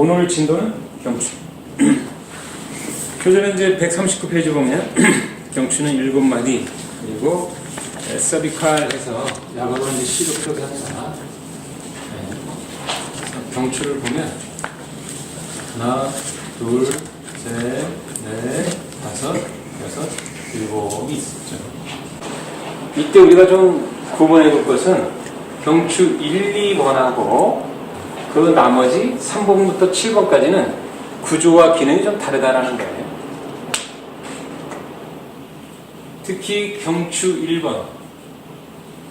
오늘 진도는 경추. 교재는 이제 139페이지 보면 경추는 7마디 그리고 서비칼 해서 약으로 이제 시로 표기합니다. 네. 경추를 보면 하나, 둘, 셋, 넷, 다섯, 여섯, 일곱이 있었죠. 이때 우리가 좀 구분해 볼 것은 경추 1, 2번하고 그 나머지 3번부터 7번까지는 구조와 기능이 좀 다르다라는 거예요. 특히 경추 1번,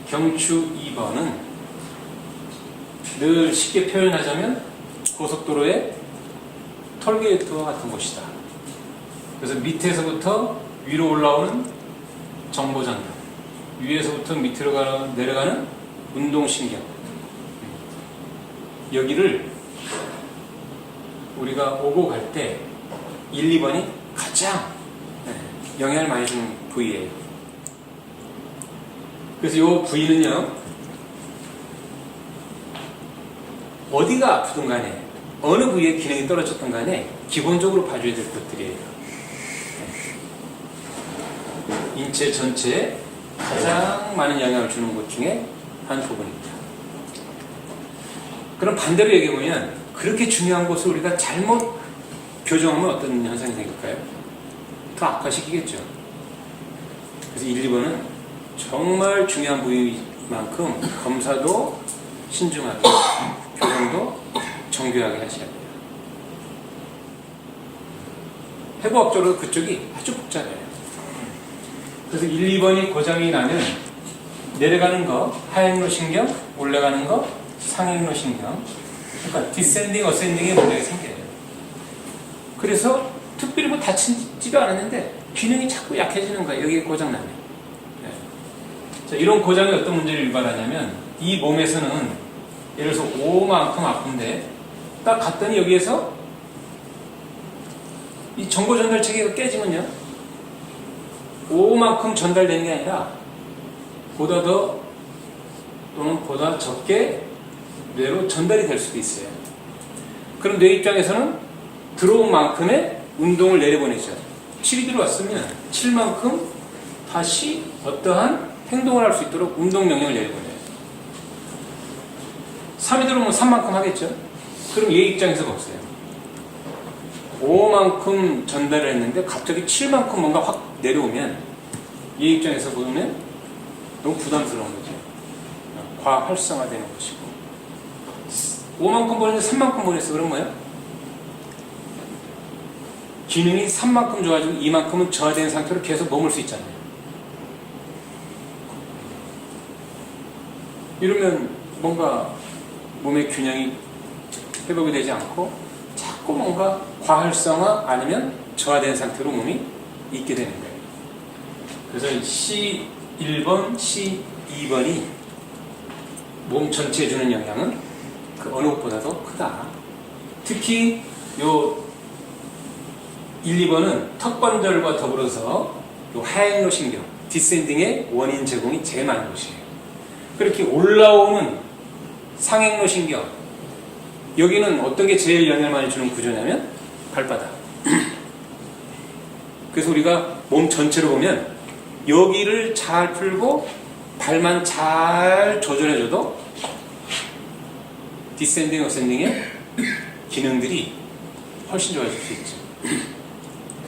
경추 2번은 늘 쉽게 표현하자면 고속도로의 톨게이트와 같은 곳이다. 그래서 밑에서부터 위로 올라오는 정보전달, 위에서부터 밑으로 가는, 내려가는 운동신경. 여기를 우리가 오고 갈 때 1, 2번이 가장 네, 영향을 많이 주는 부위예요. 그래서 이 부위는요, 어디가 아프든 간에, 어느 부위의 기능이 떨어졌든 간에, 기본적으로 봐줘야 될 것들이에요. 네. 인체 전체에 가장 많은 영향을 주는 것 중에 한 부분입니다. 그럼 반대로 얘기해 보면, 그렇게 중요한 곳을 우리가 잘못 교정하면 어떤 현상이 생길까요? 더 악화시키겠죠. 그래서 1, 2번은 정말 중요한 부위만큼 검사도 신중하게, 교정도 정교하게 하셔야 돼요. 해부학적으로 그쪽이 아주 복잡해요. 그래서 1, 2번이 고장이 나면 내려가는 거, 하행로 신경, 올라가는 거, 상행로 신경. 그러니까 디센딩, 어센딩에 문제가 생겨요. 그래서 특별히 뭐 다치지도 않았는데 기능이 자꾸 약해지는 거예요. 여기에 고장 나면. 네. 자, 이런 고장이 어떤 문제를 유발하냐면 이 몸에서는 예를 들어서 5만큼 아픈데 딱 갔더니 여기에서 이 정보 전달 체계가 깨지면요. 5만큼 전달되는 게 아니라 보다 더 또는 보다 적게 뇌로 전달이 될 수도 있어요. 그럼 뇌 입장에서는 들어온 만큼의 운동을 내려보내죠. 7이 들어왔으면 7만큼 다시 어떠한 행동을 할 수 있도록 운동 명령을 내려보내요. 3이 들어오면 3만큼 하겠죠. 그럼 얘 입장에서가 없어요. 5만큼 전달을 했는데 갑자기 7만큼 뭔가 확 내려오면 얘 입장에서 보면 너무 부담스러운 거죠. 과활성화되는 것이고 5만큼 보냈는데 3만큼 보냈어. 그런 거예요? 기능이 3만큼 좋아지고 2만큼은 저하된 상태로 계속 머물 수 있잖아요. 이러면 뭔가 몸의 균형이 회복이 되지 않고 자꾸 뭔가 과활성화 아니면 저하된 상태로 몸이 있게 되는 거예요. 그래서 C1번, C2번이 몸 전체에 주는 영향은 그 어느 것보다도 크다. 특히 요 1, 2번은 턱관절과 더불어서 요 하행로 신경, 디센딩의 원인 제공이 제일 많은 곳이에요. 그렇게 올라오는 상행로 신경, 여기는 어떤 게 제일 영향을 많이 주는 구조냐면 발바닥. 그래서 우리가 몸 전체로 보면 여기를 잘 풀고 발만 잘 조절해줘도 디센딩, 어센딩의 기능들이 훨씬 좋아질 수 있죠.